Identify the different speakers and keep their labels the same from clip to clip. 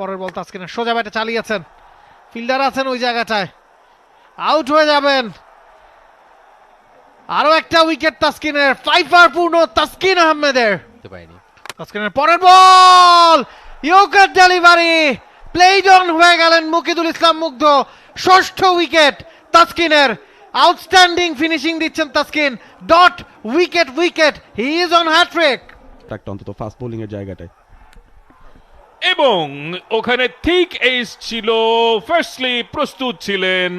Speaker 1: পরের বল তাসকিনের। সোজা ব্যাটে চালিয়েছেন। ফিল্ডার আছেন ওই জায়গাটায়। আউট হয়ে যাবেন। আরও একটা উইকেট তাসকিনের ফাইফার পূর্ণ তাসকিন আহমেদের। তাসকিনের পরের ball! Yorker delivery. Played on হয়ে গেলেন মুকিদুল ইসলাম মুগ্ধ। ষষ্ঠ উইকেট তাসকিনের। আউটস্ট্যান্ডিং ফিনিশিং দিচ্ছেন Taskin. Dot wicket wicket. He is on hat-trick
Speaker 2: অন্তত ফাস্ট বোলিং এর জায়গাটায়।
Speaker 3: এবং ওখানে ঠিক এইস ছিল ফার্স্টলি প্রস্তুত ছিলেন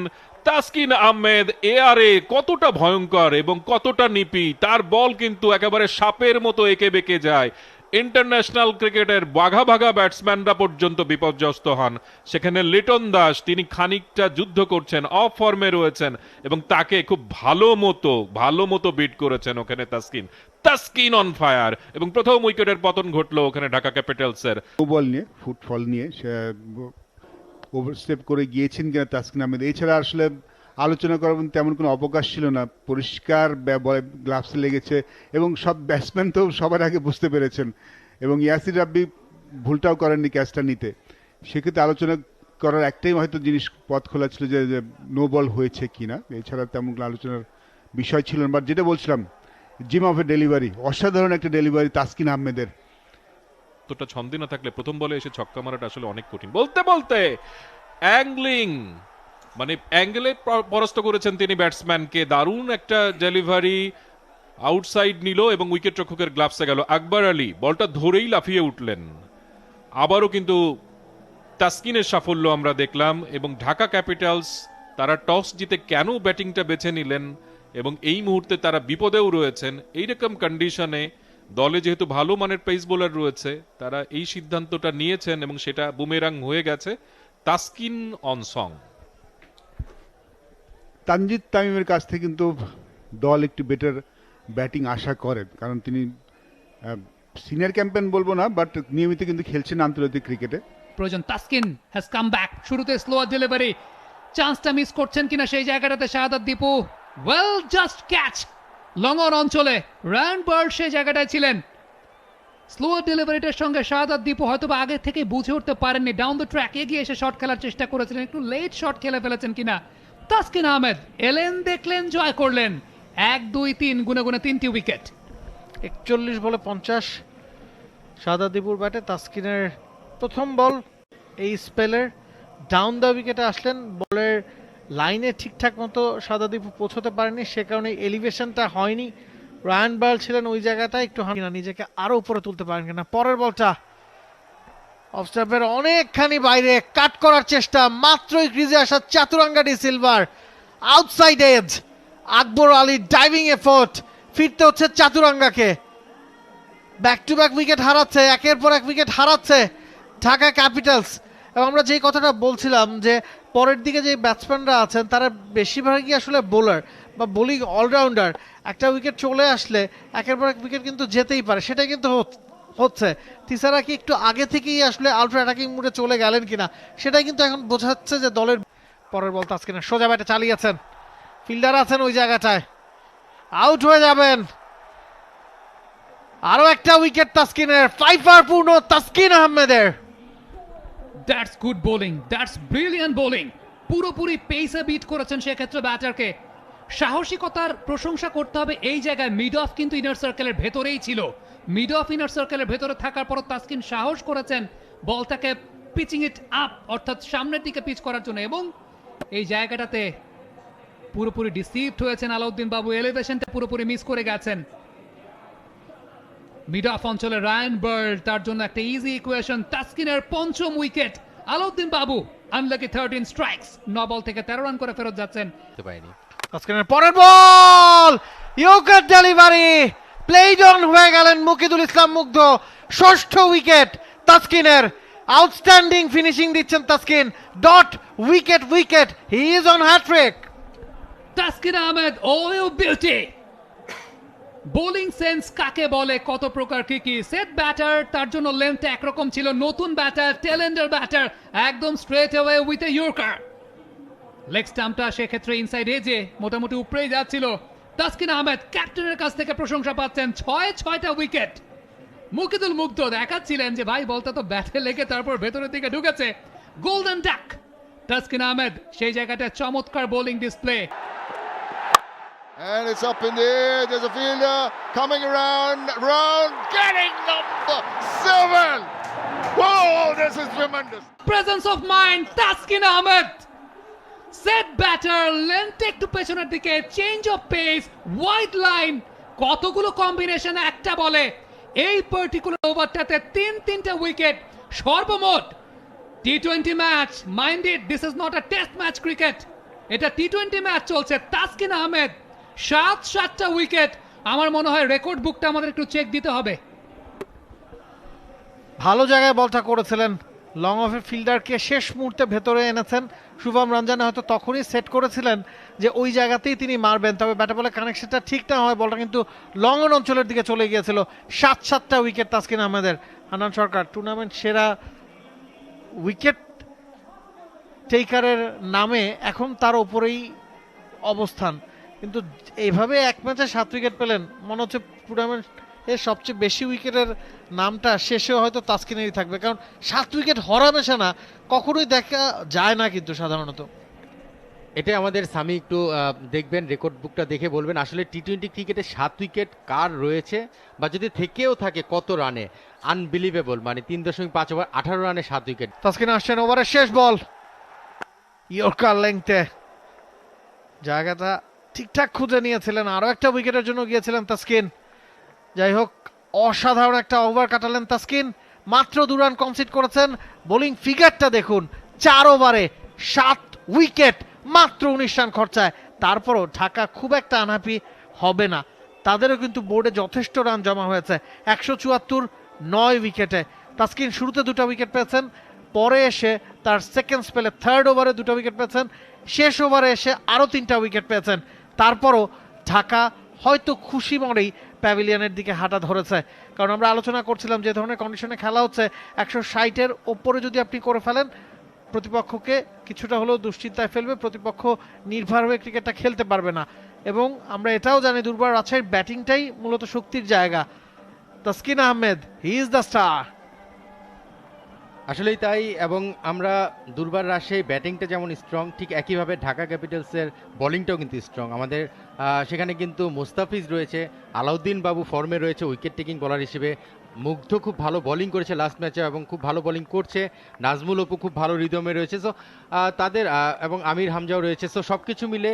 Speaker 3: তাসকিন আহমেদ এআরে কতটা ভয়ঙ্কর এবং কতটা নিপি তার বল কিন্তু একেবারে সাপের মতো এঁকে বেঁকে যায়। ইন্টারন্যাশনাল ক্রিকেটের বাঘা বাঘা ব্যাটসম্যানরা পর্যন্ত বিপর্যস্ত হন। সেখানে লিটন দাস, তিনি খানিকটা যুদ্ধ করছেন, অফ ফর্মে রয়েছেন এবং তাকে খুব ভালো মতো ভালো মতো বিট করেছেন ওখানে তাসকিন। তাসকিন অন ফায়ার এবং প্রথম উইকেটের পতন ঘটলো ওখানে ঢাকা ক্যাপিটালসের।
Speaker 4: বল নিয়ে, ফুটফল নিয়ে ওভারস্টেপ করে গিয়েছেন কিনা তাসকিন আহমেদ? এছাড়া আসলে আলোচনা করার তেমন কোনো অবকাশ ছিল না। পরিষ্কার গ্লাভসে লেগেছে এবং সব ব্যাটসম্যান তো সবার আগে বুঝতে পেরেছেন। এবং ইয়াসির রাব্বি ভুলটাও করেননি ক্যাচটা নিতে। সেক্ষেত্রে আলোচনা করার একটাই হয়তো জিনিস পথ খোলা ছিল যে নো বল হয়েছে কিনা। এছাড়া তেমন আলোচনার বিষয় ছিল না। বাট যেটা বলছিলাম জিম অফ এ ডেলিভারি অসাধারণ একটা ডেলিভারি তাসকিন আহমেদের।
Speaker 3: তোটা ছন্দে না থাকলে প্রথম বলে এসে ছক্কা মারাটা আসলে অনেক কঠিন। বলতে বলতে, অ্যাংলিং মানে অ্যাঙ্গেলে পরাস্ত করেছেন তিনি ব্যাটসম্যানকে। দারুণ একটা ডেলিভারি আউটসাইড নিল এবং উইকেট রক্ষকের গ্লাভসে গেল। আকবর আলী, বলটা ধরেই লাফিয়ে উঠলেন। আবারও কিন্তু তাসকিনের সাফল্য আমরা দেখলাম এবং ঢাকা ক্যাপিটালস তারা টস জিতে কেন ব্যাটিংটা বেছে নিলেন এবং এই মুহূর্তে তারা বিপদেও রয়েছেন। এইরকম কন্ডিশনে দলে যেহেতু ভালো মানের পেস বোলার রয়েছে, তারা এই সিদ্ধান্তটা নিয়েছেন এবং সেটা বুমেরাং হয়ে গেছে। তাসকিন অন সং
Speaker 4: তানজিদ তামিমের কাছ থেকে কিন্তু দল একটু বেটার ব্যাটিং আশা করেন। কারণ তিনি সিনিয়র ক্যাম্পেন বলব না বাট নিয়মিত কিন্তু খেলছেন আন্তর্জাতিক ক্রিকেটে
Speaker 5: প্রয়োজন, তাসকিন হ্যাজ কাম ব্যাক শুরুতে স্লোয়ার ডেলিভারি চান্সটা মিস করছেন কিনা সেই জায়গাটাতে Shahadat Dipu. Well just catch long on অঞ্চলে রান বার্ড সেই জায়গাটায় ছিলেন। স্লোয়ার ডেলিভারিটার সঙ্গে শাহাদাত দীপু হয়তো বা আগে থেকে বুঝে উঠতে পারেননি। ডাউন দ্য ট্র্যাক এগিয়ে এসে শট খেলার চেষ্টা করেছিলেন। একটু লেট শট খেলে ফেলেছেন কিনা? তাসকিন আহমেদ, এলেন দেখলেন, জয় করলেন। এক, দুই, তিন, গুনে গুনে তিনটি উইকেট।
Speaker 1: একচল্লিশ বলে পঞ্চাশ। সাদা দিপুর ব্যাটে তাসকিনের প্রথম বল এই স্পেলের। ডাউন দ্য উইকেটে আসলেন, বলের লাইনে ঠিকঠাক মতো সাদা দীপু পৌঁছতে পারেনি, সে কারণে এলিভেশনটা হয়নি। রায়ান বার্ল ছিলেন ওই জায়গাটায়, একটু নিজেকে আরও উপরে তুলতে পারেন কিনা। পরের বলটা অফ স্টাম্পের অনেকখানি বাইরে কাট করার চেষ্টা, মাত্রই ক্রিজে আসা Chaturanga de silver outside edge Akbar Ali diving effort ফিরতে হচ্ছে চাতুরাঙ্গাকে ব্যাক টু ব্যাক উইকেট হারাচ্ছে, একের পর এক উইকেট হারাচ্ছে ঢাকা ক্যাপিটালস এবং আমরা যেই কথাটা বলছিলাম যে, পরের দিকে যে ব্যাটসম্যানরা আছেন, তারা বেশিরভাগই আসলে বোলার বা বোলিং অলরাউন্ডার একটা উইকেট চলে আসলে, একের পর এক উইকেট কিন্তু যেতেই পারে সেটা কিন্তু হচ্ছে। তিসারা কি একটু আগে থেকেই আসলে আলট্রা অ্যাটাকিং মুডে চলে গেলেন কিনা, সেটাই কিন্তু এখন বোঝাচ্ছে যে দলের পরের বল তাসকিনের। সোজা ব্যাটে চালিয়েছেন। ফিল্ডার আছেন ওই জায়গাটায়। আউট হয়ে যাবেন। আরও একটা উইকেট তাসকিনের ফাইফার পূর্ণ তাসকিন আহমেদের।
Speaker 5: That's good bowling that's brilliant bowling পুরোপুরি পেসে বিট করেছেন সেক্ষেত্রে ব্যাটারকে। সাহসিকতার প্রশংসা করতে হবে এই জায়গায়। মিড অফ কিন্তু ইনার সার্কেলের ভেতরেই ছিল। মিড অফ ইনার সার্কেলের ভেতরে থাকার পর তাসকিন সাহস করেছেন। বলটাকে পিচিং ইট আপ অর্থাৎ সামনের দিকে পিচ করার জন্য। এবং এই জায়গাটাতে পুরোপুরি ডিসিভড হয়েছেন আলাউদ্দিন বাবু। এলিভেশনটা পুরোপুরি মিস করে গেছেন। মিড অফ অঞ্চলে রায়ান বার্ড তার জন্য একটা ইজি ইকুয়েশন তাসকিনের পঞ্চম উইকেট আলাউদ্দিন বাবু আনলাকি থার্টিন স্ট্রাইকস ন বল থেকে তেরো রান করে ফেরত যাচ্ছেন।
Speaker 1: তাসকিনের পরের বল ইয়োকার ডেলিভারি প্লেড হয়ে গেলেন মুকিদুল ইসলাম মুগ্ধ। ষষ্ঠ উইকেট তাসকিনের। আউটস্ট্যান্ডিং ফিনিশিং দিচ্ছেন Taskin. Dot, wicket wicket. He is on hat-trick
Speaker 5: Taskin Ahmed O beauty bowling sense কাকে বলে, কত প্রকার, কি কি? সেট ব্যাটার তার জন্য লেন্থ একরকম ছিল। নতুন ব্যাটার টেলেন্ডার ব্যাটার একদম straight away with a yorker leg স্টাম্পটা সেক্ষেত্রে ইনসাইড এজে মোটামুটি উপরেই যাচ্ছিল। তাসকিন আহমেদ ক্যাপ্টেনের কাছ থেকে প্রশংসা পাচ্ছেন। ছয় ছয়টা উইকেট। মুকিদুল মুগ্ধ দেখাচ্ছিলেন যে ভাই বলটা তো ব্যাটে লেগে তারপর ভেতরের দিকে ঢুকেছে। গোল্ডেন ডাক তাসকিন আহমেদ সেই জায়গাটায় চমৎকার bowling display.
Speaker 6: And it's up in the air. There's a fielder coming around, round, getting number seven. Whoa, this is tremendous.
Speaker 5: Presence of mind Taskin Ahmed. Set batter length একটু পেছনের দিকে change of pace wide line কতগুলো combination একটা বলে। এই particular ওভারটাতে তিন, তিনটা উইকেট সর্বমোট T twenty match minded this is not a test match cricket এটা টি টোয়েন্টি ম্যাচ চলছে, তাসকিন আহমেদ, সাত, সাতটা উইকেট আমার মনে হয় রেকর্ড বুকটা আমাদের একটু চেক দিতে হবে।
Speaker 1: ভালো জায়গায় বলটা করেছিলেন লং অফের ফিল্ডারকে শেষ মুহূর্তে ভেতরে এনেছেন। শুভম রঞ্জানে হয়তো তখনই সেট করেছিলেন যে ওই জায়গাতেই তিনি মারবেন। তবে ব্যাটে বলে কানেকশনটা ঠিক না হয়, বলটা কিন্তু লং অন অঞ্চলের দিকে চলে গিয়েছিল। সাত সাতটা উইকেট তাসকিন আহমেদের। হানান সরকার টুর্নামেন্ট সেরা উইকেট টেকারের নামে এখন তার ওপরেই অবস্থান। কিন্তু এইভাবে এক ম্যাচে সাত উইকেট পেলেন, মনে হচ্ছে টুর্নামেন্ট এর সবচেয়ে বেশি উইকেটের নামটা শেষে হয়তো তাসকিনেরই থাকবে। কারণ সাত উইকেট হরামেশা না কখনোই দেখা যায় না কিন্তু সাধারণত।
Speaker 7: এটা আমাদের স্বামী একটু দেখবেন রেকর্ড বুকটা দেখে বলবেন আসলে টি টোয়েন্টি ক্রিকেটে সাত উইকেট কার রয়েছে? বা যদি থেকেও থাকে কত রানে? আনবিলিভেবল মানে তিন দশমিক পাঁচ ওভার আঠারো রানে সাত উইকেট।
Speaker 1: তাসকিন আসছেন ওভারের শেষ বল। ইয়র্কার লেংথে। জায়গাটা ঠিকঠাক খুঁজে নিয়েছিলেন আরও একটা উইকেটের জন্য গিয়েছিলেন তাসকিন। যাই হোক, অসাধারণ একটা ওভার কাটালেন তাসকিন। মাত্র দু রান কনসিড করেছেন। বোলিং ফিগারটা দেখুন, চার ওভারে সাত উইকেট মাত্র উনিশ রান খরচায়। তারপরও ঢাকা খুব একটা আনহাপি হবে না। তাদেরও কিন্তু বোর্ডে যথেষ্ট রান জমা হয়েছে। একশো চুয়াত্তর, নয় উইকেটে তাসকিন শুরুতে দুটো উইকেট পেয়েছেন, পরে এসে তার সেকেন্ড স্পেলে থার্ড ওভারে দুটো উইকেট পেয়েছেন, শেষ ওভারে এসে আরও তিনটা উইকেট পেয়েছেন। তারপরও ঢাকা হয়তো খুশি মনেই প্যাভিলিয়নের দিকে হাঁটা ধরেছে। কারণ আমরা আলোচনা করছিলাম যে ধরনের কন্ডিশনে খেলা হচ্ছে, একশো ষাটের ওপরে যদি আপনি করে ফেলেন, প্রতিপক্ষকে কিছুটা হলেও দুশ্চিন্তায় ফেলবে, প্রতিপক্ষ নির্ভর হয়ে ক্রিকেটটা খেলতে পারবে না। এবং আমরা এটাও জানি দুর্বার রাজশাহীর ব্যাটিংটাই মূলত শক্তির জায়গা। Taskin Ahmed he is the star
Speaker 7: আসলেই তাই এবং আমরা দুর্বার রাজশাহী ব্যাটিংটা যেমন স্ট্রং ঠিক একইভাবে ঢাকা ক্যাপিটালসের বোলিংটাও কিন্তু স্ট্রং আমাদের সেখানে কিন্তু মুস্তাফিজ রয়েছে আলাউদ্দিন বাবু ফর্মে রয়েছে উইকেট টেকিং বলার হিসেবে। মুগ্ধ খুব ভালো বোলিং করেছে লাস্ট ম্যাচে এবং খুব ভালো বোলিং করছে। নাজমুল অপু খুব ভালো রিদমে রয়েছে। সো তাদের এবং আমির হামজাও রয়েছে। সো সব কিছু মিলে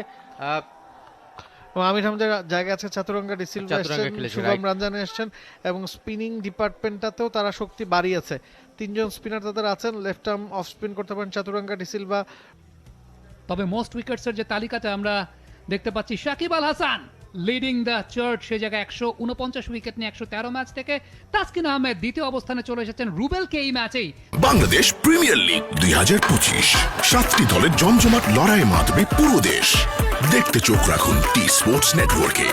Speaker 1: আমির হামদের জায়গা আছে চাতুরঙ্গা ডিসিলভা এসছেন শুভম. রাঞ্জানে এসছেন এবং স্পিনিং ডিপার্টমেন্টটাতেও তারা শক্তি বাড়িয়েছে। তিনজন স্পিনার তাদের আছেন লেফট আর্ম অফ স্পিন করতে পারেন চাতুরঙ্গা ডিসিলভা
Speaker 5: তবে মোস্ট উইকেটসের যে তালিকাতে আমরা দেখতে পাচ্ছি Shakib Al Hasan leading the chart সে জায়গায় একশো উনপঞ্চাশ উইকেট নিয়ে একশো তেরো ম্যাচ থেকে। তাসকিন আহমেদ দ্বিতীয় অবস্থানে চলে এসেছেন রুবেলকে এই ম্যাচেই
Speaker 8: বাংলাদেশ প্রিমিয়ার লিগ দুই হাজার পঁচিশ। সাতটি দলের জমজমাট লড়াইয়ে মাতবে পুরো দেশ। দেখতে চোখ রাখুন টি স্পোর্টস নেটওয়ার্কে